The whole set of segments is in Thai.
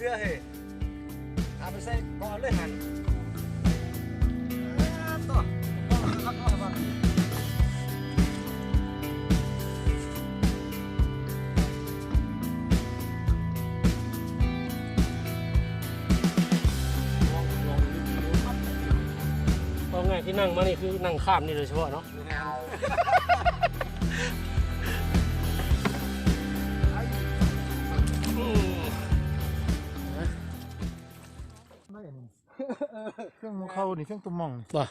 เสื้อเฮ้เอาไปใส่ก่อนเลยหันต่อต่อต่อต่อเพราะไงที่นั่งมานี่คือนั่งข้ามนี่โดยเฉพาะเนาะ ไม่อันนี้เครื่องมือเข้านี่เครื่องตุ้มมองนี่บ่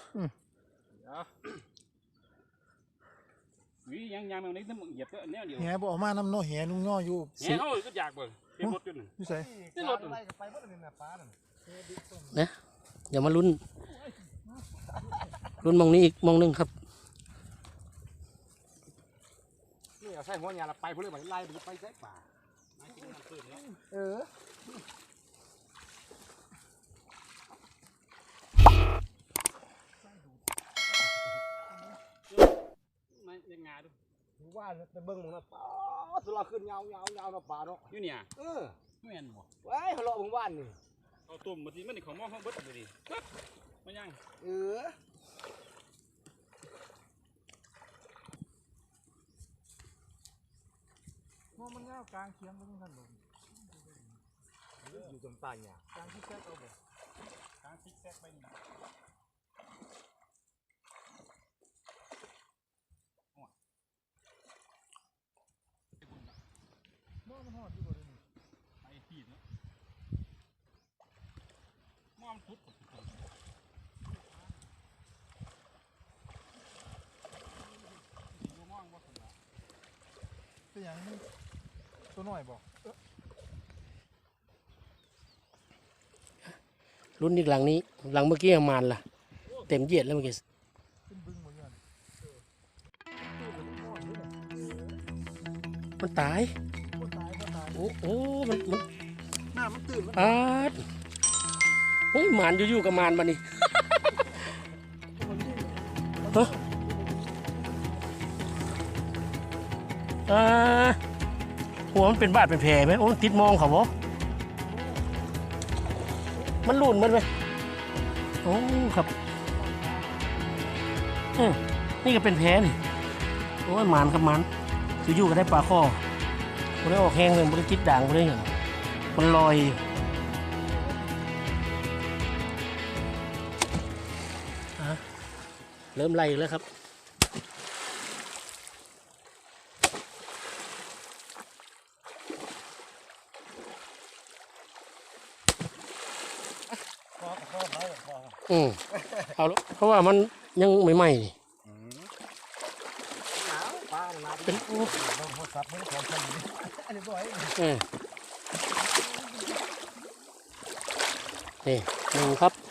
วิยังยังมันนี่ต้องเหยียบตัวเนี่ยเดียวแหบ่เออกมาน้ำโนแหนุ่งย่ออยู่เนี่ยเขาก็อยากเบิ่งเป็นรถจนอยู่ใส่นี่รถอะไรก็ไปบ่ได้แม่ป้านั่นนะเดี๋ยวมาลุ้นลุ้นมองนี้อีกมองหนึงครับนี่เอาใส่หัวยาละไปพุ่นเลยบ่ไล่ไปใส่ป่าเออ ไม่าดูว่าจะเบิ่งมึงนะป้าสุราขึ้นยาวยาวยาวนะป่าเนาะอยู่เนี่ยเออไม่เห็นบ่ไว้เขาเลาะมึงว่านนี่เอาตุ่มมาทีมันนี่ของมอห้องเบิดเลยดิปึ๊บมันยังเออมองมันยากลางเคียงบ่มีทันลงอยู่ตรงใต้เนี่ยกลางที่แจ๊กเอาบ่ทางซิกแซกไปนี่ มองมันฮอดอยู่บ่เดี๋ยวนี้ ไปขีดเนาะมองทุบมองว่าคนละ เป็นหยังมันตัวหน้อยบ่ลุ้นอีกหลังนี้หลังเมื่อกี้ประมาณล่ะ เต็มเหยียดแล้วเมื่อกี้มันตาย โอ้โอ้มันมันหน้ามันตื่นมันปาด โอ้ยหมานอยู่ๆกับหมานมานี่ฮะอ่าหัวมันเป็นบาดเป็นแผลไหมโอ้ติดมองเขาบ่มันหลุนมันไหมโอ้ครับอืมนี่ก็เป็นแผลนี่โอ้ยหมานครับหมานอยู่ๆก็ได้ปลาข้อบ่ได้ออกแห้งเลยบ่ได้ติดด่างบ่ได้หยังมันลอย เริ่มไล่อีกแล้วครับคอคอเขาคออืมเอาละเพราะว่ามันยังใหม่ๆนี่หนาวป้าหนาวเป็นโอ้ลงโทรศัพท์มึงของฉันนี่อันนี้บ่อยเออนี่หนึ่งครับโ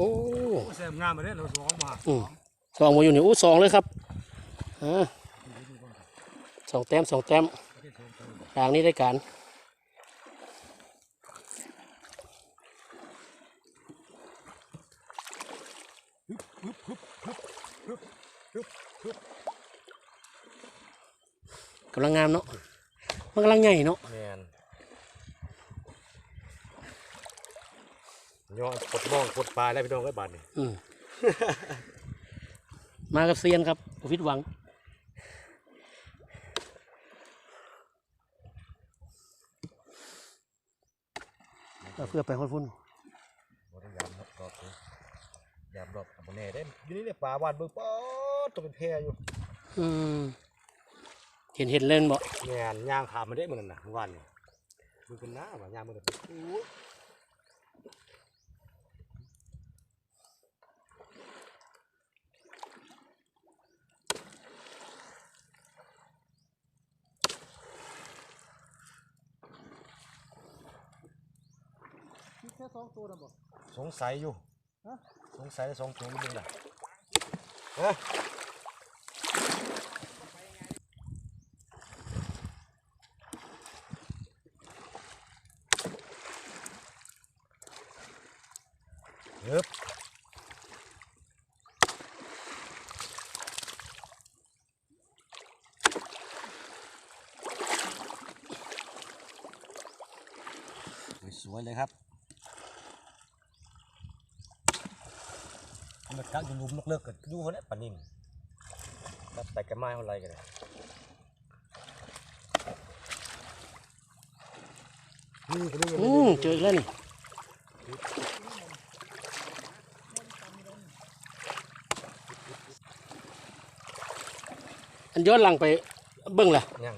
อ้แซมงามมาเด้เราสองมาอืมสองมาอยู่นี่อู้สองเลยครับอ่าสองแต้มสองแต้มทางนี้ได้การกำลังงามเนาะมันกำลังใหญ่เนาะ แมน ย้อนกดมองกดปลายแล้วพี่น้องก็บาดนี่อืมมากับเซียนครับบ่ผิดหวังเอาเพื่อไปฮอดพุ่นบ่ได้ยามรอบรอบเลยยามรอบบ่แน่เด้อยู่นี่เนี่ยปลาหวานเบิ่งป๊อดตัวเป็นแพอยู่อืมเห็นเห็นเล่นบ่แม่นย่างขามมาได้เหมือนกันนะเมื่อวานนี่มึงเป็นน้าว่ะย่างมันแบบโอ้ ค่สองตัวน่ะบ่สงสัยอยู่ฮะสงสัยสองตัวนี่มึงน่ะเอ้ยเย็บวยเลยครับ มันกักอยู่ลุมนกเลิกกับอยู่เขาเนี่ยปลานิ่มรับแต่กระไม้เท่าไรกันเลยนี่ก็นี่อืมเจออีกแล้วนี่อันย้อนหลังไปเบิ่งล่ะยัง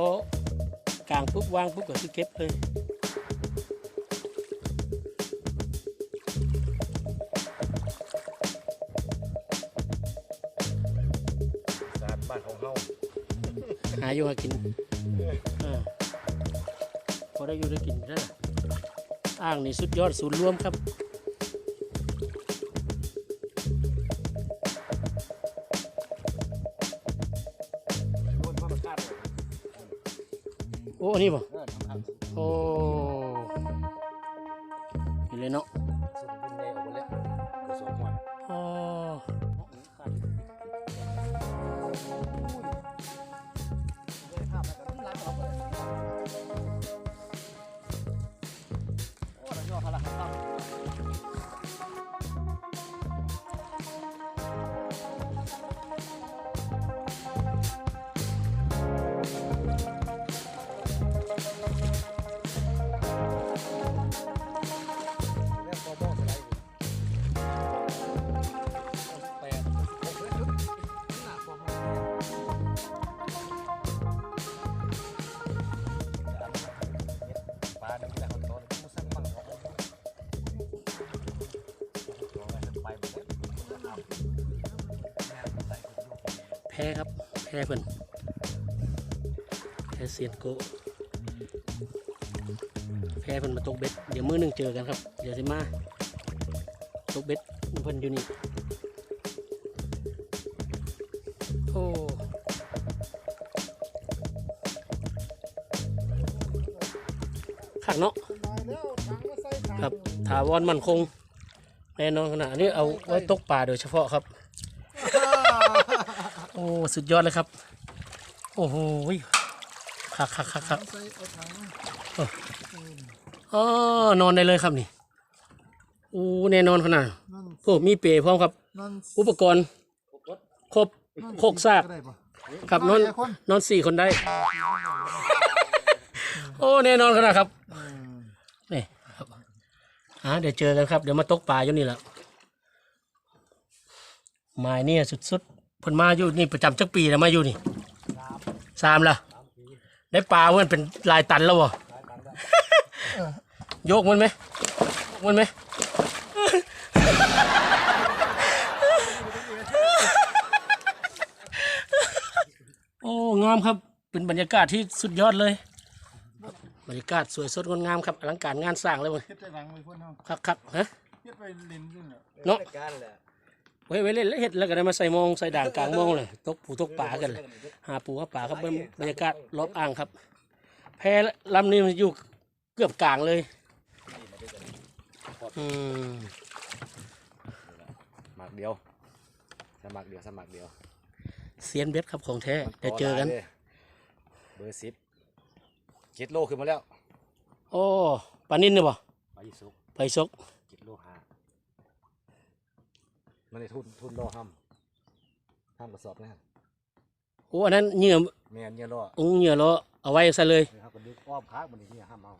พอกลางปุ๊บวางปุ๊บก็คือเก็บเลยสารบ้านของเฮาหาอยู่หากินอ่าพอได้อยู่ได้กินได้ล่ะอ่างนี่สุดยอดศูนย์รวมครับ อ้อันนี้ป่ะเออทำทำโอ้ยเลยเนาะส่งบุญแน่ออกมาแล้วกระสอบหมอนอ๋อโอ้ แพ้ครับแพ้เพิ่นแพ้เซียนโกแพ้เพิ่นมาตกเบ็ดเดี๋ยวมือหนึ่งเจอกันครับ เดี๋ยวสิมาตกเบ็ดเพิ่นอยู่นี่โอ้ขักเนาะครับถาวรมันคงแน่นอนขนาดนี้เอาไว้ตกปลาโดยเฉพาะครับ อ้สุดยอดเลยครับ โอ้โหคักคักคักคักใส่เอาถังอ๋อนอนได้เลยครับนี่โอ้แน่นอนขนาดนั่นโอ้มีเปรย์พร้อมครับนั่นอุปกรณ์ครบนั่นโคกซากได้ปะครับนอนหลายคนนอนสี่คนได้ โอ้แน่นอนขนาดครับอืมนี่ครับอ่าเดี๋ยวเจอกันครับ เดี๋ยวมาตกปลาอยู่นี่แหละหมายเนี่ยสุดๆ เพิ่นมาอยู่นี่ประจำจักปีแล้วมาอยู่นี่สามละได้ปลาเมื่อเป็นลายตันแล้ววะโยกมันไหมโยกมันไหม โอ้งามครับ เป็นบรรยากาศที่สุดยอดเลย บรรยากาศสวยสดงดงามครับอลังการงานสร้างเลยมันเฮ็ดได้หลังไว้เพิ่นเฮาคักคักๆฮะเฮ็ดไปเล่นอยู่เนี่ยเนาะ การแหละ ไว้ไว้เล่นแล้วเห็ดแล้วก็ได้มาใส่มองใส่ด่างกลางมองเลยตกปูตกป่ากันเลยหาปูหาป่าครับเบิ่งบรรยากาศรอบอ่างครับ แพลำนี้มันอยู่เกือบกลางเลยอืมหมากเดียวสมัครเดียวสมัครเดียวเซียนเบ็ดครับของแท้เดี๋ยวเจอกัน เบอร์สิบเจ็ดโลขึ้นมาแล้ว โอ้ปลานิ่นเนี่ยบ่ไปสุกไปซกเจ็ดโลห้า มันในทุนทุนรอห้ำห้ำกระสอบนะโอ้อันนั้นเหยื่อแม่นเนี่ยรอองเหยื่อเราเอาไว้ใส่เลยนะครับก็ดึกอ้อมค้างมันนี่เนี่ยห้ามเอา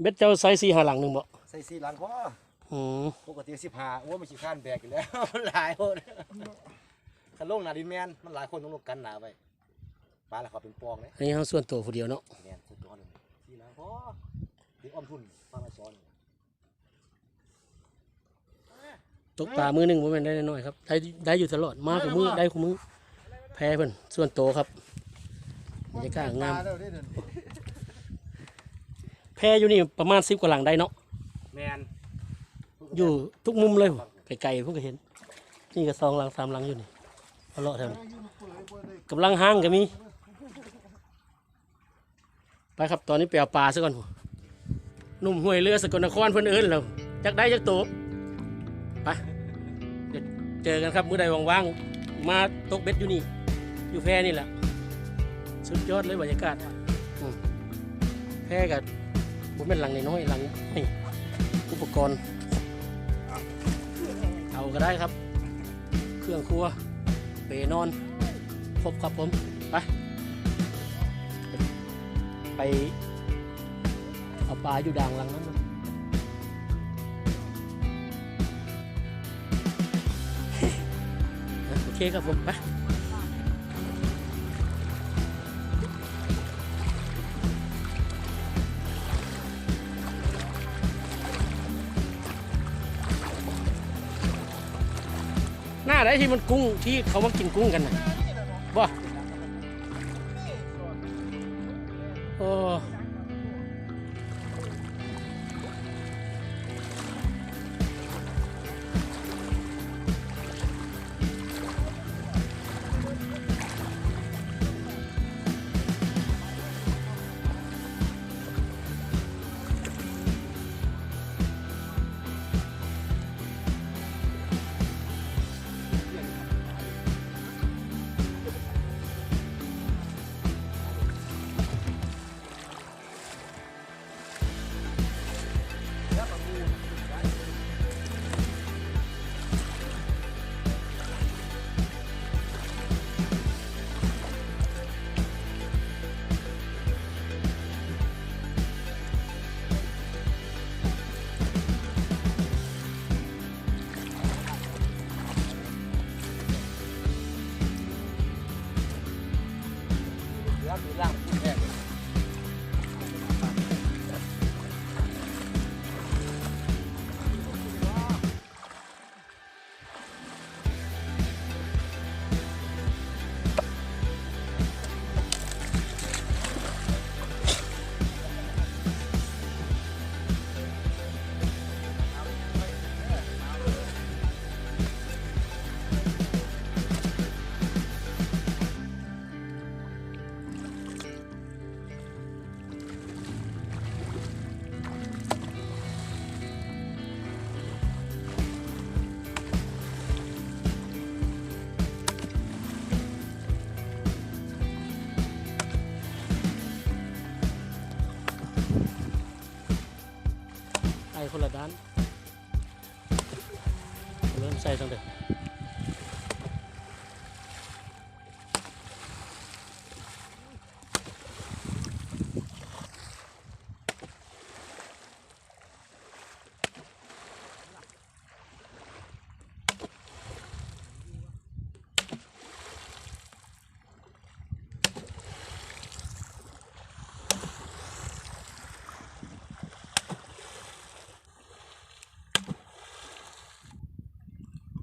เบ็ดเจ้าไซส์สี่หาหลังหนึ่งบ่ใส่สีหลังพออืมปกติสิบห้าโอ้มันขี้ข้านแบกอยู่แล้ว มันหลายคนคันลงหนาดินแมนมันหลายคนต้องลงกันหนาไปปลาละเขาเป็นปองเลยอันนี้เขาส่วนตัวผู้เดียวเนาะแมนสุดยอดเลยสีหลังพอดึกอ้อมทุนปลามาซ้อน ตกปลามือหนึ่งบ่แม่นได้น้อยๆครับได้ได้อยู่ตลอดมากับมือได้คู่มือแพ้เพิ่นส่วนโตครับบรรยากาศงามแล้วได้เดินแพ้อยู่นี่ประมาณ10กว่าหลังได้เนาะแมนอยู่ทุกมุมเลยไกลๆเพิ่งก็เห็น นี่ก็สองหลังสามหลังอยู่นี่เอาเลาะแถวนี้กำลังห้างก็มีไปครับตอนนี้ไปเอาปลาซะก่อนผมหนุ่มห้วยเรือสกลนครเพิ่นเอิ้นแล้วจักได้จักโต ไปเดี๋ยวเจอกันครับมื้อใดว่างๆมาตกเบ็ดอยู่นี่ อยู่แพนี่แหละ สุดยอดเลยบรรยากาศอืมแพกับผมเป็นหลังน้อยๆหลังนี่อุปกรณ์ เอาก็ได้ครับ เครื่องครัว เปนอนครบครับผม ไป ไปเอาปลาอยู่ด่างหลังนั้น คครับผมไปหน้าไหนที่มันกุ้งที่เขามากินกุ้งกันนะบ่โอ้ รั เริ่มใส่ตั้งแต่ อะ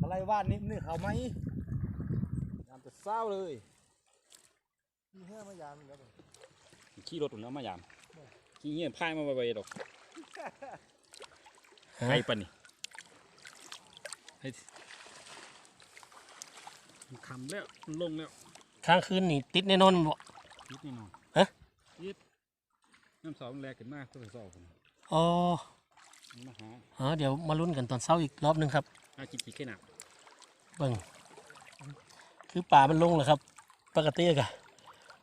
ไรวาดนี่นี่เขาไหมยามจะเศร้าเลยมีแค่มายามแล้วขี่รถแล้วมายามขี่เงี้ยพายมาไปดอกฮะไปปะนี่ไปมันคำแล้วมันลงแล้วค้างคืนนี่ติดแน่นอนบ่นิดแน่นอนฮะยิดน้ำสองแรงขึ้นมากตัวสองคนอ๋อมันมาหาอ๋อเดี๋ยวมาลุ้นกันตอนเช้าอีกรอบหนึงครับหากินขี้แค่หนัก เบิ่งคือป่ามันลงแหละครับ ปกติกะ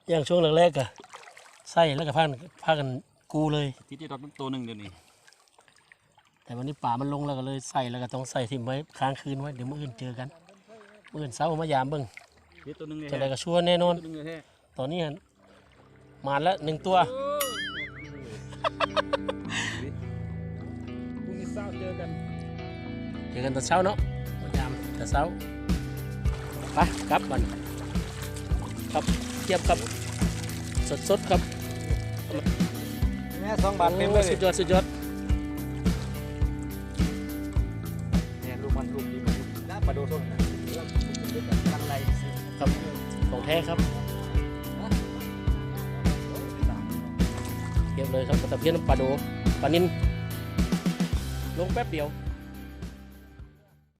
อย่างช่วงแรกๆกะใส่แล้วก็พากันพากันกูเลยติดได้ดอกตั้งตัวหนึ่งเดี๋ยวนี้แต่วันนี้ป่ามันลงแล้วก็เลยใส่แล้วก็ต้องใส่ทิ้งไว้ค้างคืนไว้เดี๋ยวมื้ออื่นเจอกันมื้ออื่นเช้ามายามเบิ่งติดตัวหนึ่งเลยจะได้ก็ชัวร์แน่นอนตัวหนึ่งเลยแท้ตอนนี้หั่นมาแล้วหนึ่งตัวพรุ่งนี้เศร้าเจอกันเจอกันตอนเช้าเนาะมายาม แต่เช้าไปกลับบันครับเทียบครับสดๆครับแม่สองบาทเต็มเลยโอ้สุดยอดสุดยอดเนี่ยลูกมันลูกดิบโดส้นนะกันไรซื้อครับของแท้ครับเก็บเลยครับตะเพียนปลาโดปลานินลงแป๊บเดียว